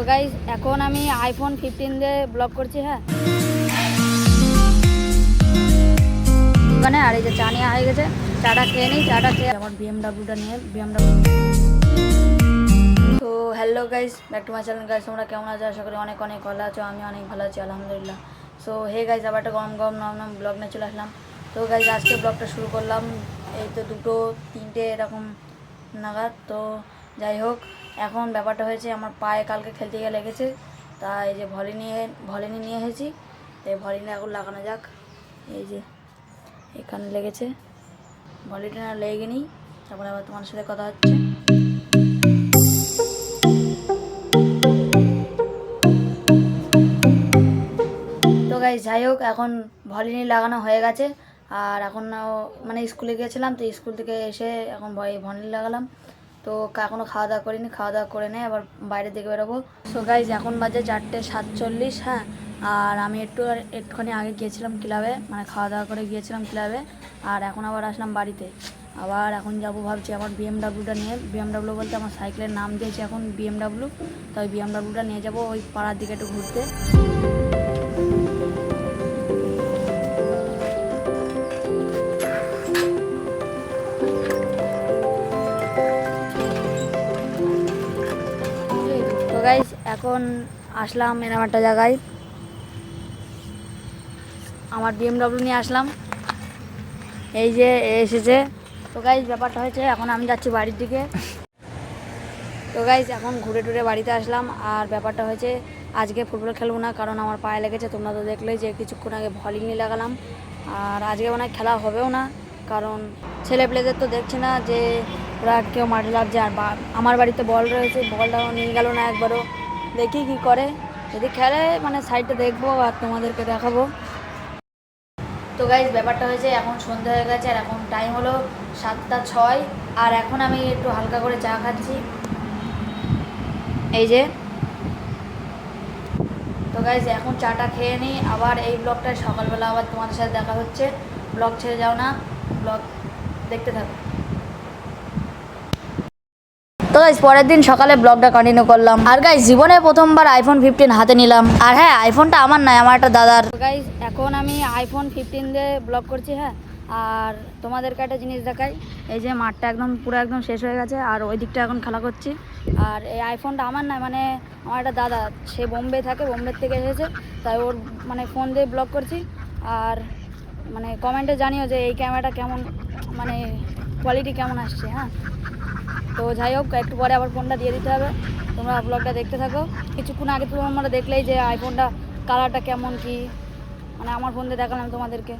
তো গাইজ এখন আমি আইফোন ফিফটিন দিয়ে ব্লগ করছি হ্যাঁ। ওখানে আর এই যে চা নেওয়া হয়ে গেছে, চাটা খেয়ে নিই, চাটা খেয়ে আমার বিএমডাব্লিউটা নিয়ে বিএমডাব্লিউ তো hello guys back to my channel guys তোমরা কেমন আছো? আশা করি অনেক অনেক ভালো আছো, আমি অনেক ভালো আছি, আলহামদুলিল্লাহ। সো হে গাইজ আবার একটা গরম গরম নাম নাম ব্লগ নিয়ে চলে আসলাম। তো গাইজ আজকে ব্লগটা শুরু করলাম, এই তো দুটো, তিনটে এরকম নাগাদ। তো যাই হোক, এখন ব্যাপারটা হয়েছে আমার পায়ে কালকে খেলতে গিয়ে লেগেছে। তা এই যে ভলি নিয়ে, ভলিনি নিয়ে এসেছি। তো এই ভলিনি এখন লাগানো যাক। এই যে এখানে লেগেছে। ভলিটা না লেগে নিই তারপরে আবার তোমার সাথে কথা হচ্ছে। তো গাই যাই হোক, এখন ভলিনি লাগানো হয়ে গেছে। আর এখন মানে স্কুলে গিয়েছিলাম, তো স্কুল থেকে এসে এখন ভলিনি লাগালাম। তো এখনও খাওয়া দাওয়া করিনি খাওয়া দাওয়া করে নেই, আবার বাইরের দিকে বেরোবো। সো গাইজ এখন বাজে চারটে সাতচল্লিশ হ্যাঁ? আর আমি একটু একটুখানি আগে গিয়েছিলাম ক্লাবে মানে খাওয়া দাওয়া করে গিয়েছিলাম ক্লাবে, আর এখন আবার আসলাম বাড়িতে। আবার এখন যাব ভাবছি আমার বিএমডাব্লিউটা নিয়ে। বিএমডাব্লিউ বলতে আমার সাইকেলের নাম দিয়েছি এখন বিএমডাব্লিউ তো ওই বিএমডাব্লিউটা নিয়ে যাব ওই পাড়ার দিকে একটু ঘুরতে। এখন আসলাম এরকম একটা জায়গায়। আমার বিএমডব্লিউ নিয়ে আসলাম। এই যে এসেছে। তো গাইজ ব্যাপারটা হয়েছে, এখন আমি যাচ্ছি বাড়ির দিকে। তো গাইজ এখন ঘুরে টুরে বাড়িতে আসলাম। আর ব্যাপারটা হয়েছে, আজকে ফুটবল খেলব না, কারণ আমার পায়ে লেগেছে। তোমরা তো দেখলেই যে, কিছুক্ষণ আগে ভলিং নিয়ে লাগালাম। আর আজকে মনে খেলা হবেও না, কারণ ছেলে প্লেদের তো দেখছে না যে, ওরা কেউ মাঠে লাগছে আর আমার বাড়িতে বল রয়েছে বলটাও নিয়ে গেল না একবারও। দেখি কি করে। যদি খেলে মানে সাইডটা দেখব আর তোমাদেরকে দেখাবো। তো গাইজ ব্যাপারটা হয়েছে, এখন সন্ধ্যা হয়ে গেছে, আর এখন টাইম হলো সাতটা ছয়, আর এখন আমি একটু হালকা করে চা খাচ্ছি। এই যে। তো গাইজ এখন চাটা খেয়ে নিই, আবার এই ব্লগটা সকালবেলা আবার তোমাদের সাথে দেখা হচ্ছে। ব্লগ ছেড়ে যাও না ব্লগ দেখতে থাকো। তো গাইজ পরের দিন সকালে ব্লগটা কন্টিনিউ করলাম। আর গাইজ জীবনে প্রথমবার আইফোন ফিফটিন হাতে নিলাম। আর হ্যাঁ আইফোনটা আমার নয় আমার একটা দাদার। গাইজ এখন আমি আইফোন ফিফটিন দিয়ে ব্লগ করছি হ্যাঁ। আর তোমাদেরকে একটা জিনিস দেখাই, এই যে মাঠটা একদম, পুরো একদম শেষ হয়ে গেছে, আর ওই দিকটা এখন খেলা করছি। আর এই আইফোনটা আমার নয় মানে আমার একটা দাদা, সে বোম্বে থাকে, বোম্বের থেকে এসেছে, তাই ওর মানে ফোন দিয়ে ব্লগ করছি। আর মানে কমেন্টে জানিও যে এই ক্যামেরাটা কেমন মানে কোয়ালিটি কেমন আসছে হ্যাঁ। তো যাই হোক, একটু পরে আবার ফোনটা দিয়ে দিতে হবে। তোমরা ব্লগটা দেখতে থাকো। কিছুক্ষণ আগে তোমরা দেখলেই যে আইফোনটা কালারটা কেমন কি মানে আমার ফোন দিয়ে দেখালাম তোমাদেরকে।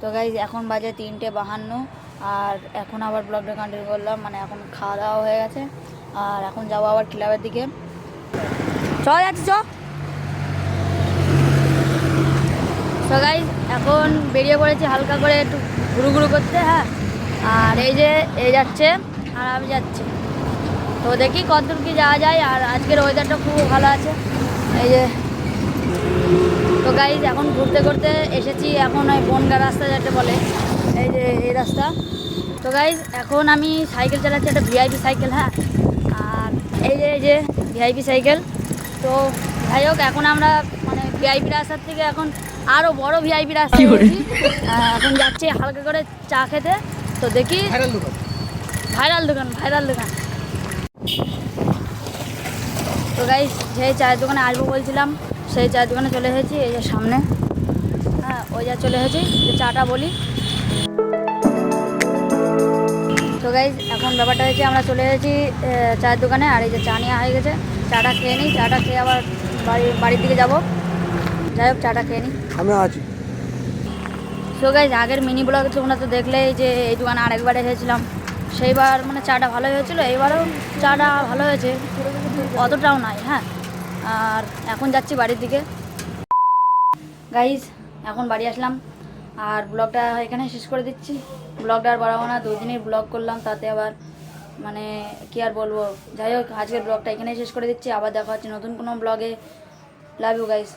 তো গাইজ এখন বাজে তিনটে বাহান্ন, আর এখন আবার ব্লগটা কন্টিনিউ করলাম মানে এখন খাওয়া দাওয়া হয়ে গেছে। আর এখন যাব আবার ক্লাবের দিকে। চ যাচ্ছি চ গাইজ এখন বেরিয়ে পড়েছি হালকা করে একটু ঘুরু ঘুরু করতে হ্যাঁ? আর এই যে এই যাচ্ছে আর আমি যাচ্ছি। তো দেখি কতদূর কি যাওয়া যায় আর আজকের ওয়েদারটা খুব ভালো আছে। এই যে তো গাইজ এখন ঘুরতে ঘুরতে এসেছি এখন ওই বনগা রাস্তা যাতে বলে এই যে এই রাস্তা। তো গাইজ এখন আমি সাইকেল চালাচ্ছি একটা ভিআইপি সাইকেল হ্যাঁ? আর এই যে এই যে ভিআইপি সাইকেল। তো যাই হোক এখন আমরা মানে ভিআইপি রাস্তার থেকে এখন আরও বড় ভিআইপি রাস্তা এখন যাচ্ছি হালকা করে চা খেতে। তো দেখি। ভাইরাল দোকান। ভাইরাল দোকান তো গাইজ যেই চায়ের দোকানে আসব বলছিলাম সেই চায়ের দোকানে চলে এসেছি এই যে সামনে। হ্যাঁ ওই যা চলে এসেছি যে চাটা বলি। তো গাইজ এখন ব্যাপারটা হয়েছে আমরা চলে এসেছি চায়ের দোকানে আর এই যে চা নেওয়া হয়ে গেছে। চাটা খেয়ে নিই চাটা খেয়ে আবার বাড়ি বাড়ির দিকে যাব। যাই হোক চাটা খেয়ে নিই। আমি আছি। সো গাইজ আগের মিনি ব্লগ তোমরা তো দেখলেই যে এই দোকানে আরেকবার এসেছিলাম। সেইবার মানে চাটা ভালো হয়েছিল, এইবারও চাটা ভালো হয়েছে। অতটাও নাই হ্যাঁ। আর এখন যাচ্ছি বাড়ির দিকে। গাইজ এখন বাড়ি আসলাম। আর ব্লগটা এখানে শেষ করে দিচ্ছি। ব্লগটা আর বাড়াবো না দুই দিনের ব্লগ করলাম, তাতে আবার মানে কি আর বলব। যাই হোক, আজকের ব্লগটা এখানেই শেষ করে দিচ্ছি। আবার দেখা হচ্ছে নতুন কোনো ব্লগে লাভ ইউ গাইজ